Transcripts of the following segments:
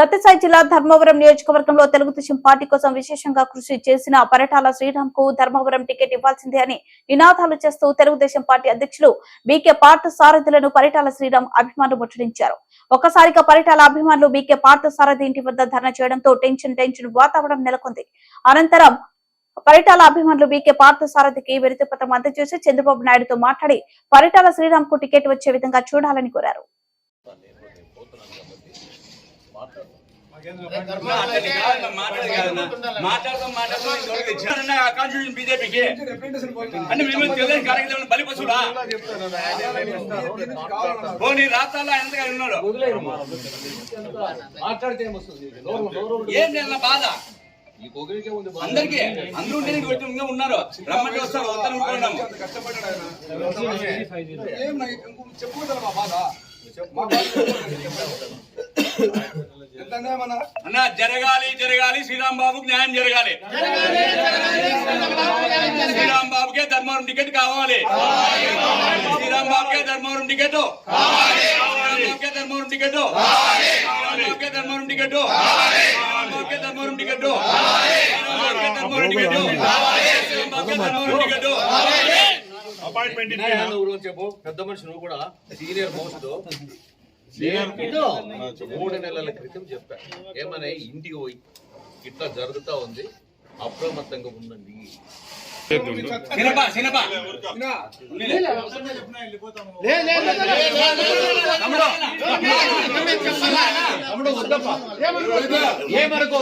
సత్యసాయి జిల్లా ధర్మవరం నియోజకవర్గంలో తెలుగుదేశం పార్టీ కోసం విశేషంగా కృషి చేసిన పరటాల శ్రీరామ్కు ధర్మవరం టికెట్ ఇవ్వాల్సిందే అని నినాదాలు చేస్తూ తెలుగుదేశం పార్టీ అధ్యక్షులు బీకే పార్థ సారథులను పరిటాల శ్రీరామ్ అభిమానులు ముట్టడించారు. ఒక్కసారిగా పరిటాల అభిమానులు బీకే పార్థ సారథి ఇంటి వద్ద ధర్నా చేయడంతో టెన్షన్ టెన్షన్ వాతావరణం నెలకొంది. అనంతరం పరిటాల అభిమానులు బీకే పార్థ సారథికి విరుతి పత్రం అందజేసి చంద్రబాబు నాయుడుతో మాట్లాడి పరిటాల శ్రీరామ్కు టికెట్ వచ్చే విధంగా చూడాలని కోరారు మాట్లాడదాం మాట్లాడదాం కాన్స్టిట్యూషన్ బీజేపీకి అంటే తెలుగు కార్యక్రమం పోనీ రాష్ట్రాల్లో ఎంతగా ఉన్నాడు ఏం బాధ అందరికి అందరూ నేను వచ్చి ఇంకా ఉన్నారు రమ్మంటే వస్తారు వస్తాను ఊరుకున్నాము ఏం మా బాధ అన్న జరగాలి జరగాలి శ్రీరామ్ బాబుకి న్యాయం జరగాలి. శ్రీరామ్ బాబుకే ధర్మవరం టికెట్ కావాలి. శ్రీరామ్ బాబుకే ధర్మవరం టికెట్. బాబుకే ధర్మవరం టికెట్. బాబుకే ధర్మవరం టికెట్. బాబుకే ధర్మవరం టికెట్. ధర్మవరం టికెట్. బాబుకే ధర్మవరం టికెట్. అపాయింట్మెంట్ చెప్పు. పెద్ద మనిషి నువ్వు కూడా. Senior most. మూడు నెలల క్రితం చెప్పా. ఏమని ఇంటికి పోయి ఇట్లా జరుగుతా ఉంది. అప్రమత్తంగా ఉండండి. సినపా సినపా తమ్ముడు వద్దప్ప ఏమనుకో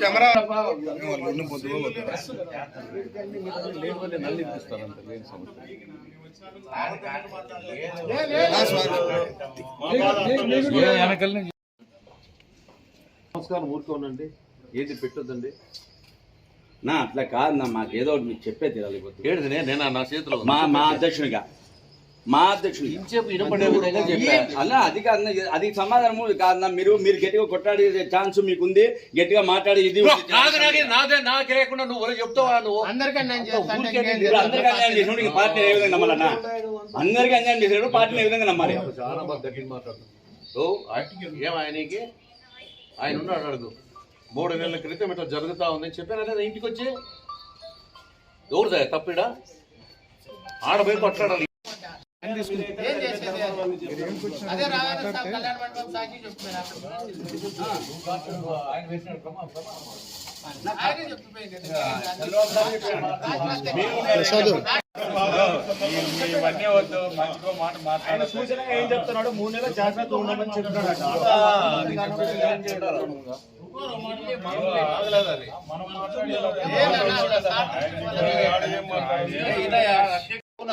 కెమెరా నమస్కారం ఊరుకోనండి. ఏది పెట్టొద్దండి? నా అట్లా కాదు నా మాకు ఏదో ఒకటి మీకు చెప్పే తెలియకపోతే ఏడిది నేను నా చేతిలో మా మా అధ్యక్షునిగా మా అధ్యక్షుడు ఇంచేపు విధంగా అన్న అది కాదు అది సమాధానం కాదన్న మీరు మీరు గట్టిగా కొట్టాడే ఛాన్స్ మీకు ఉంది గట్టిగా మాట్లాడి ఇది ఉంది నాకు నాకే నాదే నాకు లేకుండా నువ్వు చెప్తావా నువ్వు? అందరికీ అన్యాయం చేసినప్పుడు ఇంక పార్టీని ఏ విధంగా నమ్మాలన్నా అందరికీ అన్యాయం చేసినప్పుడు పార్టీని ఏ విధంగా నమ్మాలి? చాలా బాగా గట్టిగా మాట్లాడుతున్నావు. ఓ, ఏం ఆయనకి? ఆయన ఉన్నాడు అడుగు. మూడు నెలల క్రితం ఇట్లా జరుగుతా ఉందని చెప్పాను కదా ఇంటికి వచ్చి ఎవరిదా తప్పిడా? ఆడపోయి కొట్లాడాలి. ఆయనే చెప్పిపోయింది ఇవన్నీ వద్దు మంచిగా మాట మాట్లాడాలి సూచనగా ఏం చెప్తున్నాడు? మూడు నెలల జాగ్రత్త ఉండమని చెప్తున్నాడు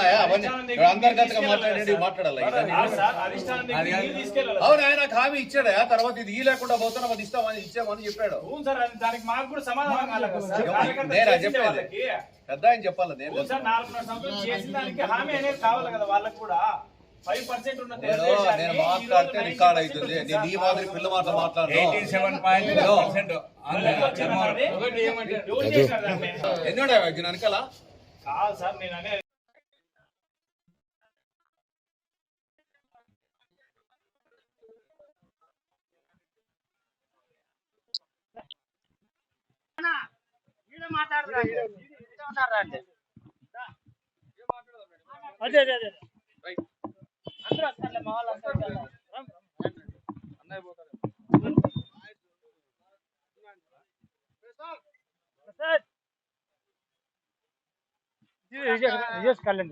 ఆగలేదు అది అంతర్గతంగా మాట్లాడండి మాట్లాడాలి. అవును ఆయన హామీ ఇచ్చాడు. తర్వాత ఇది ఈ లేకుండా పోతున్నా అది ఇస్తామని ఇచ్చామని చెప్పాడు. అది. నేను చేసిందే చెప్పేది. పెద్ద ఆయన చెప్పాలి నేను అవును సార్ నాలుగున్నర సంవత్సరాలు చేసిన దానికి హామీ అనేది కావాలి కదా వాళ్ళకి కూడా. ఫైవ్ పర్సెంట్ ఉన్న నేను మాట్లాడితే 90% రికార్డ్ అవుతుంది. నేను నీ సార్. మాదిరి పిల్ల మాట మాట్లాడను. ఎయిటీ సెవెన్ అదే అదే అదే అందరూ వస్తారులే మా వాళ్ళు వస్తారు సార్ విజయ్ కళ్యాణ్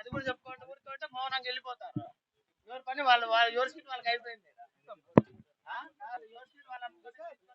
అది కూడా చెప్పుకుంటూ ఊరుకుంటే మౌనంగా వెళ్ళిపోతారు. ఎవరి పని వాళ్ళు వాళ్ళు ఎవరి సీట్ వాళ్ళకి అయిపోయింది వాళ్ళు